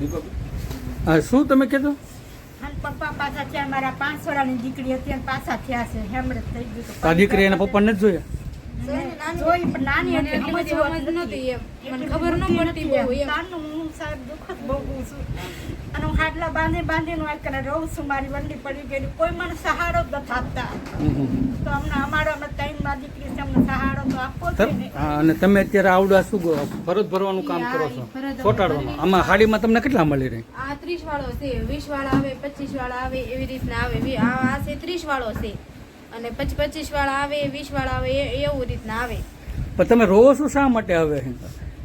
હા શું તમે કીધું અને પપ્પા પાછા થયા મારા પાંચ વર્ષની દીકરી હતી અને પાછા થયા છે. હેમરેજ થઈ ગયું દીકરી એના પપ્પા જ જોયા? જોઈ પણ નાની મને હતી, એટલી બધી સમજવા સમજ નહોતી એમ. મને ખબર ન પડતી બહુ એમ. એમ. તારનું હું સાહેબ દુઃખ જ ભોગવું છું. અને હું હાડલા બાંધી બાંધીને આ કરે રહું છું મારી વંડી પડી ગયેલી કોઈ મને સહારો જ નથી આપતા. હમ હમ. તો અમને અમારો અમે ત્રણમાં દીકરી છે અમને સહારો તો આપવો જોઈએ. અને તમે અત્યારે આવડા શું ફરજ ભરવાનું કામ કરો છો? ચોટાડવાનું આમાં હાડીમાં તમને કેટલા મળી રહી? આ ત્રીસ વાળો છે વીસ વાળા આવે પચીસ વાળા આવે એવી રીતના આવે. આ આ છે ત્રીસ વાળો છે. અને પચ પચીસ વાળા આવે વીસ વાળા આવે એવું રીતના આવે. પણ તમે રોવો છો શા માટે હવે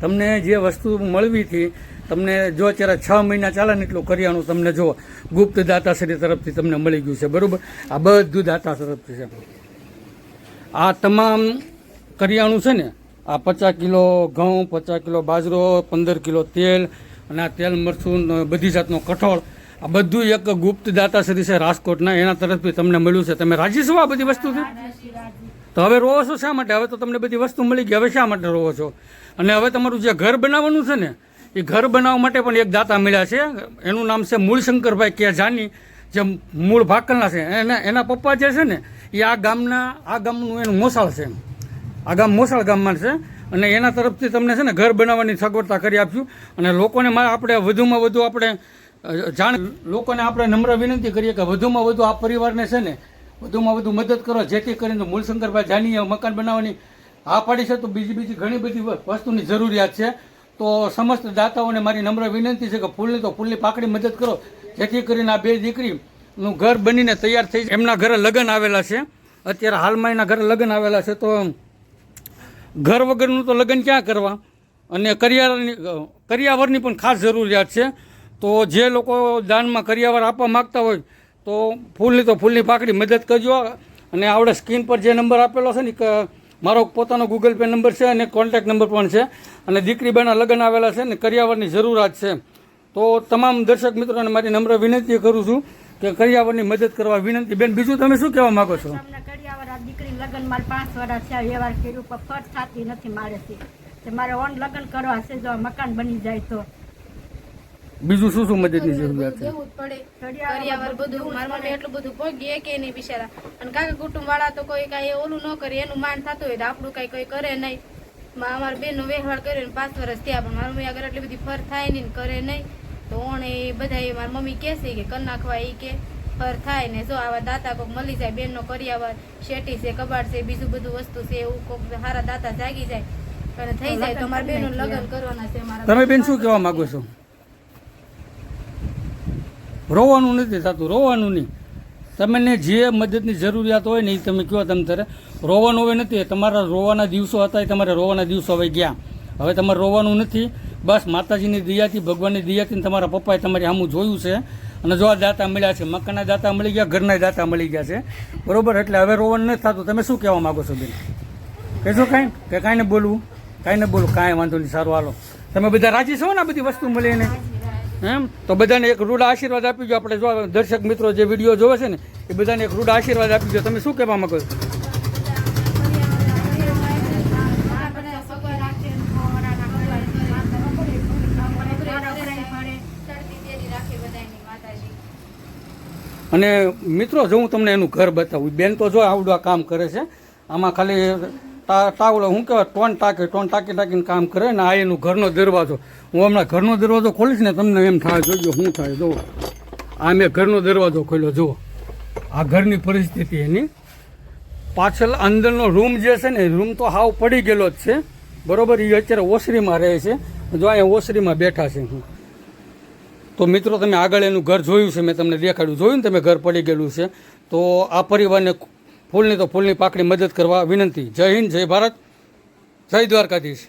તમને જે વસ્તુ મળવી હતી, તમને જો અત્યારે છ મહિના ચાલે ને એટલું કરિયાણું તમને જો ગુપ્ત દાતાશ્રી તરફથી તમને મળી ગયું છે, બરાબર? આ બધું દાતા તરફથી છે. આ તમામ કરિયાણું છે ને, આ પચાસ કિલો ઘઉં, પચાસ કિલો બાજરો, પંદર કિલો તેલ, અને આ તેલ, મરચું બધી જાતનો કઠોળ આ બધું એક ગુપ્ત દાતાશ્રી છે રાજકોટના, એના તરફથી તમને મળ્યું છે. તમે રાજી છો આ બધી વસ્તુથી? તો હવે રોવો છો શા માટે? હવે તો તમને બધી વસ્તુ મળી ગઈ. હવે શા માટે રોવો છો? અને હવે તમારું જે ઘર બનાવવાનું છે ને, એ ઘર બનાવવા માટે પણ એક દાતા મળ્યા છે. એનું નામ છે મૂળશંકરભાઈ કે જાની જે મૂળ ભાકલના છે. એના એના પપ્પા જે છે ને, એ આ ગામના, આ ગામનું એનું મોસાળ છે. આ ગામ મોસાળ ગામમાં છે. અને એના તરફથી તમને છે ને ઘર બનાવવાની સગવડતા કરી આપશું. અને લોકોને આપણે વધુમાં વધુ આપણે જાણ લોકોને આપણે નમ્ર વિનંતી કરીએ કે વધુમાં વધુ આ પરિવારને છે ને વધુમાં વધુ મદદ કરો, જેથી કરીને મૂળશંકરભાઈ જાનીએ મકાન બનાવવાની હા પાડી છે. તો બીજી બીજી ઘણી બધી વસ્તુની જરૂરિયાત છે. તો સમસ્ત દાતાઓને મારી નમ્ર વિનંતી છે કે ફૂલની તો ફૂલની પાકડી મદદ કરો, જેથી કરીને આ બે દીકરીનું ઘર બનીને તૈયાર થઈ એમના ઘરે લગ્ન આવેલા છે. અત્યારે હાલમાં એના ઘરે લગ્ન આવેલા છે. તો ઘર વગરનું તો લગ્ન ક્યાં કરવા? અને કરિયાવરની કરિયાવરની પણ ખાસ જરૂરિયાત છે. તો જે લોકો દાનમાં કરિયાવર આપવા માગતા હોય, તો ફૂલની તો ફૂલની પાકડી મદદ કરજો. અને આવડે સ્ક્રીન પર જે નંબર આપેલો છે ને મારો પોતાનો ગૂગલ પે નંબર છે અને કોન્ટેક્ટ નંબર પણ છે. અને દીકરી બેના લગ્ન આવેલા છે ને, કરિયાવરની જરૂરિયાત છે. તો તમામ દર્શક મિત્રોને મારી નમ્ર વિનંતી કરું છું કે કરિયાવરની મદદ કરવા વિનંતી. બેન, બીજું તમે શું કહેવા માગો છો? દીકરી લગ્ન મારે પાંચ વર્ષ થયા, વ્યવહાર કર્યું, પણ ફટ થતી નથી મારે. છે મારે ઓન લગ્ન કરવા છે, જો મકાન બની જાય તો. બીજું શું શું મદદની જરૂરિયાત છે? બધું મારા મમ્મી એટલું બધું પહોંચી કે નહીં બિચારા. અને કાકા કુટુંબ વાળા તો કોઈ કાંઈ ઓલું ન કરે એનું માન થતું હોય તો આપણું કાંઈ કોઈ કરે નહીં. મા- અમારા બેનનો વ્યવહાર કર્યો ને પાંચ વર્ષ થયા પણ મારા મમ્મી આગળ એટલી બધી ફર થાય નહીં ને કરે નહીં. તો ઓણે એ બધા મારી મમ્મી કહેશે કે કર નાખવા એ કે ફર થાય ને. જો આવા દાતા કોક મળી જાય બેનનો કરિયાવર શેટી છે કબાટ છે બીજું બધું વસ્તુ છે એવું કોક સારા દાતા જાગી જાય. અને થઈ જાય તો મારા બેનનું લગ્ન કરવાના છે મારા તમે બેન શું કહેવા માંગો છો? રોવાનું નથી થતું, રોવાનું નહીં. તમને જે મદદની જરૂરિયાત હોય ને એ તમે કહો તમે તારે. રોવાનું હવે નથી તમારા રોવાના દિવસો હતા, એ તમારે રોવાના દિવસો હવે ગયા. હવે તમારે રોવાનું નથી. બસ માતાજીની દયાથી, ભગવાનની દયાથી તમારા પપ્પાએ તમારે આમું જોયું છે. અને જો આ દાતા મળ્યા છે, મકાનના દાતા મળી ગયા, ઘરના દાતા મળી ગયા છે. બરોબર, એટલે હવે રોવાનું નથી થતું. તમે શું કહેવા માગો છો બેન? કહેશો કાંઈ? કે કાંઈ ને બોલવું? કાંઈ ને બોલું કાંઈ વાંધો નહીં, સારું, હાલો. તમે બધા રાજી છો ને આ બધી વસ્તુ મળીને? એમ? તો બધાને એક રૂડા આશીર્વાદ આપી દો આપણે જો દર્શક મિત્રો જે વીડિયો જોવે છે ને, એ બધાને એક રૂડા આશીર્વાદ આપી દો તમે શું કહેવા માંગો અને મિત્રો, જો હું તમને એનું ઘર બતાવું. બેન તો જો આવડું આ કામ કરે છે. આમાં ખાલી ટાવડો હું કહેવાય, ટોન ટાંકે, ટોન ટાંકી ટાંકીને કામ કરે ને આ એનું ઘરનો દરવાજો. હું હમણાં ઘરનો દરવાજો ખોલીશ ને તમને એમ થાય, જોજો શું થાય, જુઓ. આ મેં ઘરનો દરવાજો ખોલ્યો, જુઓ. આ ઘરની પરિસ્થિતિ એની. પાછળ અંદરનો રૂમ જે છે ને રૂમ તો હાવ પડી ગયેલો જ છે. બરોબર એ અત્યારે ઓસરીમાં રહે છે. જો અહીંયા ઓસરીમાં બેઠા છે હું. તો મિત્રો, તમે આગળ એનું ઘર જોયું છે, મેં તમને દેખાડ્યું. જોયું ને તમે, ઘર પડી ગયેલું છે. તો આ પરિવારને ફૂલની તો ફૂલની પાકડી મદદ કરવા વિનંતી. જય હિન્દ જય ભારત. જય દ્વારકાધીશ.